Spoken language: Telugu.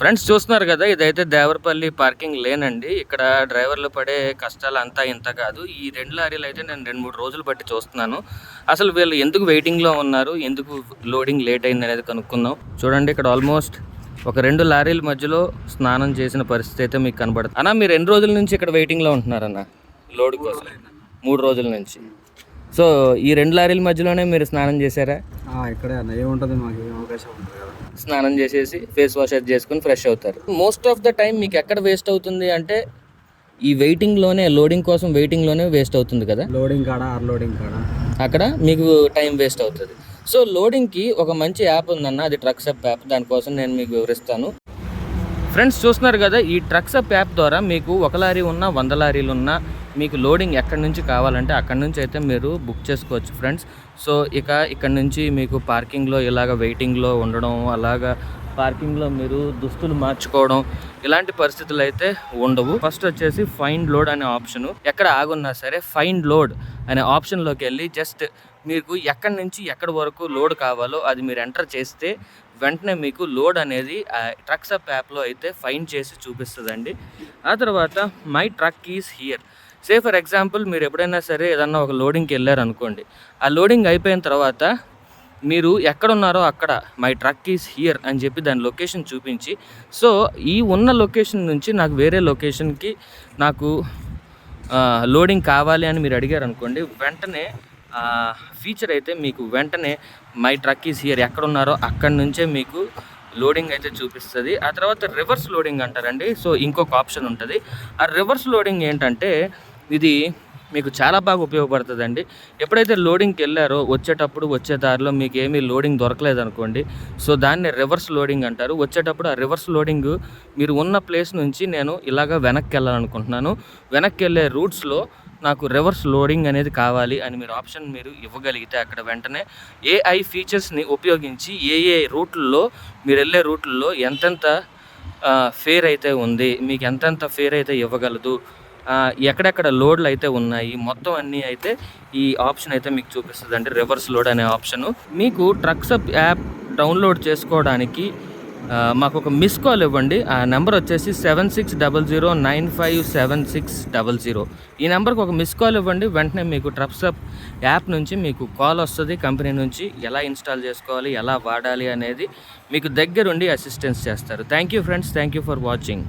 ఫ్రెండ్స్ చూస్తున్నారు కదా ఇదైతే దేవరపల్లి పార్కింగ్ లేనండి ఇక్కడ డ్రైవర్లు పడే కష్టాలు అంతా ఇంత కాదు. ఈ రెండు లారీలు అయితే నేను రెండు మూడు రోజులు బట్టి చూస్తున్నాను. అసలు వీళ్ళు ఎందుకు వెయిటింగ్లో ఉన్నారు? ఎందుకు లోడింగ్ లేట్ అయింది అనేది కనుక్కుందాం. చూడండి ఇక్కడ ఆల్మోస్ట్ ఒక రెండు లారీల మధ్యలో స్నానం చేసిన పరిస్థితి అయితే మీకు కనబడుతుంది. అన్న మీరు ఎన్ని రోజుల నుంచి ఇక్కడ వెయిటింగ్లో ఉంటున్నారన్న? లోడ్ కోసం. మూడు రోజుల నుంచి. సో ఈ రెండు లారీల మధ్యలోనే మీరు స్నానం చేశారా? ఆ, ఇక్కడే అన్న. ఏముంటుంది మాకు? ఏం అవకాశం ఉంటుంది కదా. స్నానం చేసేసి ఫేస్ వాష్ అది చేసుకుని ఫ్రెష్ అవుతారు. మోస్ట్ ఆఫ్ ద టైం మీకు ఎక్కడ వేస్ట్ అవుతుంది అంటే ఈ వెయిటింగ్లోనే లోడింగ్ కోసం వెయిటింగ్లోనే వేస్ట్ అవుతుంది కదా? లోడింగ్ కాడ అన్లోడింగ్ కాడ? అక్కడ మీకు టైం వేస్ట్ అవుతుంది. సో లోడింగ్కి ఒక మంచి యాప్ ఉందన్న అది ట్రక్స్ అప్ యాప్ దానికోసం నేను మీకు వివరిస్తాను. ఫ్రెండ్స్ చూస్తున్నారు కదా ఈ ట్రక్స్ అప్ యాప్ ద్వారా మీకు ఒక లారీ ఉన్నా వంద లారీలు ఉన్నా మీకు లోడింగ్ ఎక్కడి నుంచి కావాలంటే అక్కడి నుంచి అయితే మీరు బుక్ చేసుకోవచ్చు ఫ్రెండ్స్. సో ఇక ఇక్కడ నుంచి మీకు పార్కింగ్లో ఇలాగ వెయిటింగ్లో ఉండడం అలాగా పార్కింగ్లో మీరు దుస్తులు మార్చుకోవడం ఇలాంటి పరిస్థితులు అయితే ఉండవు. ఫస్ట్ వచ్చేసి ఫైన్ లోడ్ అనే ఆప్షను. ఎక్కడ ఆగున్నా సరే ఫైన్ లోడ్ అనే ఆప్షన్లోకి వెళ్ళి జస్ట్ మీకు ఎక్కడి నుంచి ఎక్కడి వరకు లోడ్ కావాలో అది మీరు ఎంటర్ చేస్తే వెంటనే మీకు లోడ్ అనేది ట్రక్స్ అప్ యాప్లో అయితే ఫైన్ చేసి చూపిస్తుందండి. ఆ తర్వాత my truck is here say for example మీరు ఎప్పుడైనా సరే ఏదన్నా ఒక లోడింగ్కి వెళ్ళారు అనుకోండి ఆ లోడింగ్ అయిపోయిన తర్వాత మీరు ఎక్కడున్నారో అక్కడ మై ట్రక్ ఈజ్ హియర్ అని చెప్పి దాని లొకేషన్ చూపించి సో ఈ ఉన్న లొకేషన్ నుంచి నాకు వేరే లొకేషన్కి నాకు లోడింగ్ కావాలి అని మీరు అడిగారు అనుకోండి వెంటనే ఫీచర్ అయితే మీకు వెంటనే మై ట్రక్ ఈజ్ హియర్ ఎక్కడ ఉన్నారో అక్కడి నుంచే మీకు లోడింగ్ అయితే చూపిస్తుంది. ఆ తర్వాత రివర్స్ లోడింగ్ అంటారండి. సో ఇంకొక ఆప్షన్ ఉంటుంది. ఆ రివర్స్ లోడింగ్ ఏంటంటే ఇది మీకు చాలా బాగా ఉపయోగపడుతుందండి. ఎప్పుడైతే లోడింగ్కి వెళ్ళారో వచ్చేటప్పుడు వచ్చే దారిలో మీకు ఏమీ లోడింగ్ దొరకలేదు అనుకోండి సో దాన్ని రివర్స్ లోడింగ్ అంటారు. వచ్చేటప్పుడు ఆ రివర్స్ లోడింగ్ మీరు ఉన్న ప్లేస్ నుంచి నేను ఇలాగ వెనక్కి వెళ్ళాలనుకుంటున్నాను. వెనక్కి వెళ్ళే రూట్స్లో నాకు రివర్స్ లోడింగ్ అనేది కావాలి అని మీరు ఆప్షన్ మీరు ఇవ్వగలిగితే అక్కడ వెంటనే ఏఐ ఫీచర్స్ని ఉపయోగించి ఏ ఏ రూట్లలో మీరు వెళ్ళే రూట్లలో ఎంతెంత ఫేర్ అయితే ఉంది మీకు ఎంతెంత ఫేర్ అయితే ఇవ్వగలదు ఎక్కడెక్కడ లోడ్లు అయితే ఉన్నాయి మొత్తం అన్నీ అయితే ఈ ఆప్షన్ అయితే మీకు చూపిస్తుంది అండి రివర్స్ లోడ్ అనే ఆప్షను మీకు ట్రక్స్ అప్ యాప్ డౌన్లోడ్ చేసుకోవడానికి మాకు ఒక మిస్ కాల్ ఇవ్వండి. ఆ నెంబర్ వచ్చేసి seven six double zero nine five seven six double zero ఈ నెంబర్కి ఒక మిస్ కాల్ ఇవ్వండి. వెంటనే మీకు ట్రప్సప్ యాప్ నుంచి మీకు కాల్ వస్తుంది. కంపెనీ నుంచి ఎలా ఇన్స్టాల్ చేసుకోవాలి ఎలా వాడాలి అనేది మీకు దగ్గరుండి అసిస్టెన్స్ చేస్తారు. Thank you friends thank you for watching